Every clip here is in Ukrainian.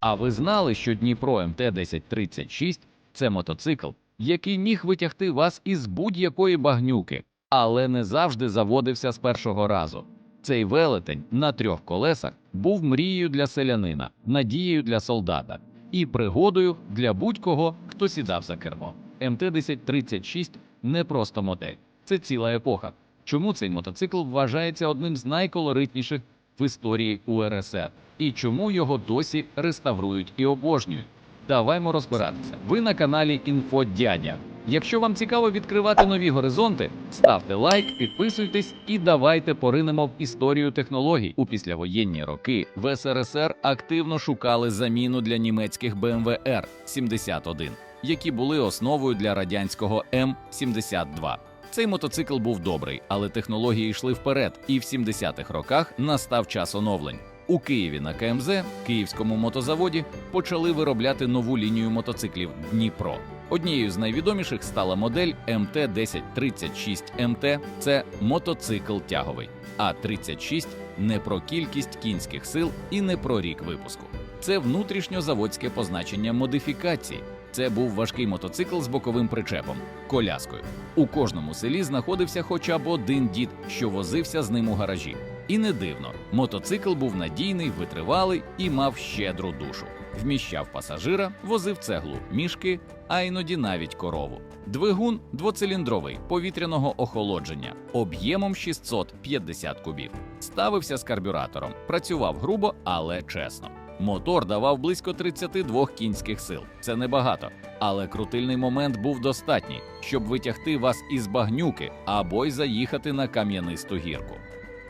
А ви знали, що Дніпро МТ-1036 – це мотоцикл, який міг витягти вас із будь-якої багнюки, але не завжди заводився з першого разу. Цей велетень на трьох колесах був мрією для селянина, надією для солдата і пригодою для будь-кого, хто сідав за кермо. МТ-1036 не просто модель, це ціла епоха. Чому цей мотоцикл вважається одним з найколоритніших в історії УРСР? І чому його досі реставрують і обожнюють? Даваймо розбиратися. Ви на каналі Інфодядя. Якщо вам цікаво відкривати нові горизонти, ставте лайк, підписуйтесь і давайте поринемо в історію технологій. У післявоєнні роки в СРСР активно шукали заміну для німецьких BMW R-71, які були основою для радянського М-72. Цей мотоцикл був добрий, але технології йшли вперед, і в 70-х роках настав час оновлень. У Києві на КМЗ, Київському мотозаводі, почали виробляти нову лінію мотоциклів Дніпро. Однією з найвідоміших стала модель МТ-1036 МТ. Це мотоцикл тяговий, а 36 не про кількість кінських сил і не про рік випуску. Це внутрішньозаводське позначення модифікації. Це був важкий мотоцикл з боковим причепом, коляскою. У кожному селі знаходився хоча б один дід, що возився з ним у гаражі. І не дивно, мотоцикл був надійний, витривалий і мав щедру душу. Вміщав пасажира, возив цеглу, мішки, а іноді навіть корову. Двигун двоциліндровий повітряного охолодження об'ємом 650 кубів. Ставився з карбюратором, працював грубо, але чесно. Мотор давав близько 32 кінських сил. Це небагато, але крутильний момент був достатній, щоб витягти вас із багнюки або й заїхати на кам'янисту гірку.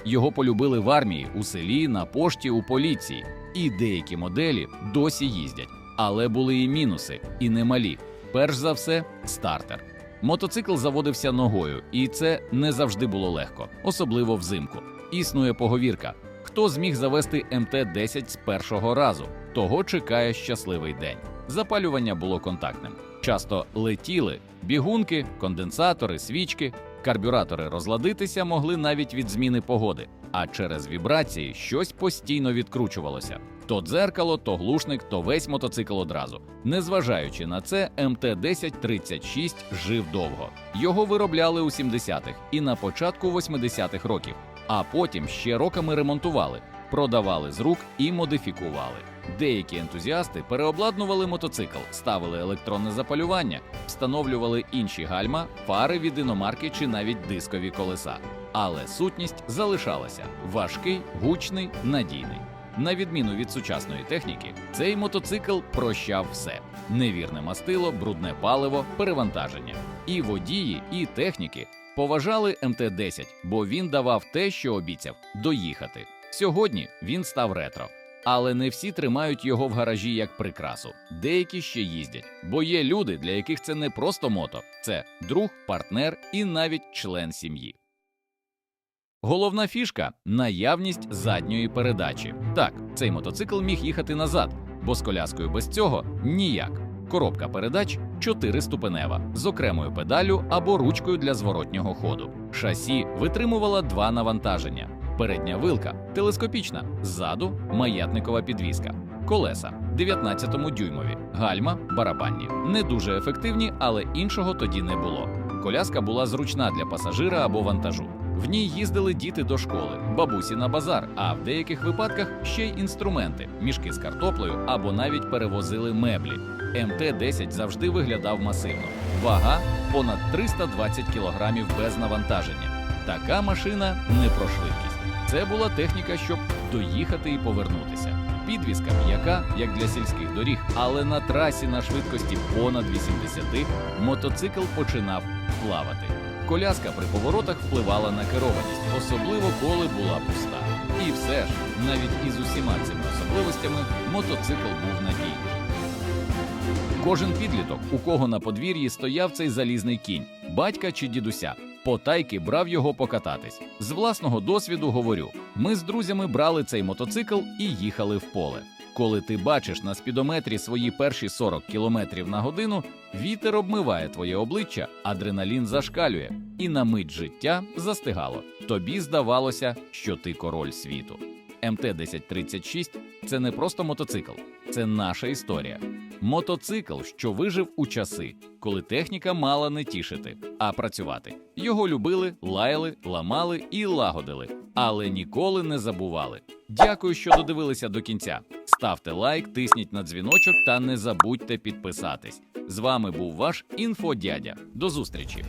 Його полюбили в армії, у селі, на пошті, у поліції, і деякі моделі досі їздять. Але були і мінуси, і немалі. Перш за все, стартер. Мотоцикл заводився ногою, і це не завжди було легко, особливо взимку. Існує поговірка: хто зміг завести МТ-10 з першого разу, того чекає щасливий день. Запалювання було контактним. Часто летіли бігунки, конденсатори, свічки. Карбюратори розладитися могли навіть від зміни погоди, а через вібрації щось постійно відкручувалося: то дзеркало, то глушник, то весь мотоцикл одразу. Незважаючи на це, МТ-1036 жив довго. Його виробляли у 70-х і на початку 80-х років, а потім ще роками ремонтували, продавали з рук і модифікували. Деякі ентузіасти переобладнували мотоцикл, ставили електронне запалювання, встановлювали інші гальма, фари від іномарки чи навіть дискові колеса. Але сутність залишалася важкий, гучний, надійний. На відміну від сучасної техніки, цей мотоцикл прощав все: невірне мастило, брудне паливо, перевантаження. І водії, і техніки поважали МТ-10, бо він давав те, що обіцяв доїхати. Сьогодні він став ретро. Але не всі тримають його в гаражі як прикрасу. Деякі ще їздять, бо є люди, для яких це не просто мото, це друг, партнер і навіть член сім'ї. Головна фішка наявність задньої передачі. Так, цей мотоцикл міг їхати назад, бо з коляскою без цього ніяк. Коробка передач чотириступенева з окремою педалю або ручкою для зворотнього ходу. Шасі витримувала два навантаження. Передня вилка телескопічна, ззаду маятникова підвіска, колеса 19-дюймові, гальма барабанні. Не дуже ефективні, але іншого тоді не було. Коляска була зручна для пасажира або вантажу. В ній їздили діти до школи, бабусі на базар, а в деяких випадках ще й інструменти, мішки з картоплею або навіть перевозили меблі. МТ-10 завжди виглядав масивно. Вага понад 320 кг без навантаження. Така машина не про швидкість. Це була техніка, щоб доїхати і повернутися. Підвізка м'яка, як для сільських доріг, але на трасі на швидкості понад 80 мотоцикл починав плавати. Коляска при поворотах впливала на керованість, особливо коли була пуста. І все ж, навіть із усіма цими особливостями, мотоцикл був надійний. Кожен підліток, у кого на подвір'ї стояв цей залізний кінь, батька чи дідуся, потайки брав його покататись. З власного досвіду говорю: ми з друзями брали цей мотоцикл і їхали в поле. Коли ти бачиш на спідометрі свої перші 40 км на годину, вітер обмиває твоє обличчя, адреналін зашкалює, і на мить життя застигало. Тобі здавалося, що ти король світу. МТ-1036 це не просто мотоцикл, це наша історія. Мотоцикл, що вижив у часи, коли техніка мала не тішити, а працювати. Його любили, лаяли, ламали і лагодили, але ніколи не забували. Дякую, що додивилися до кінця. Ставте лайк, тисніть на дзвіночок та не забудьте підписатись. З вами був ваш інфодядя. До зустрічі!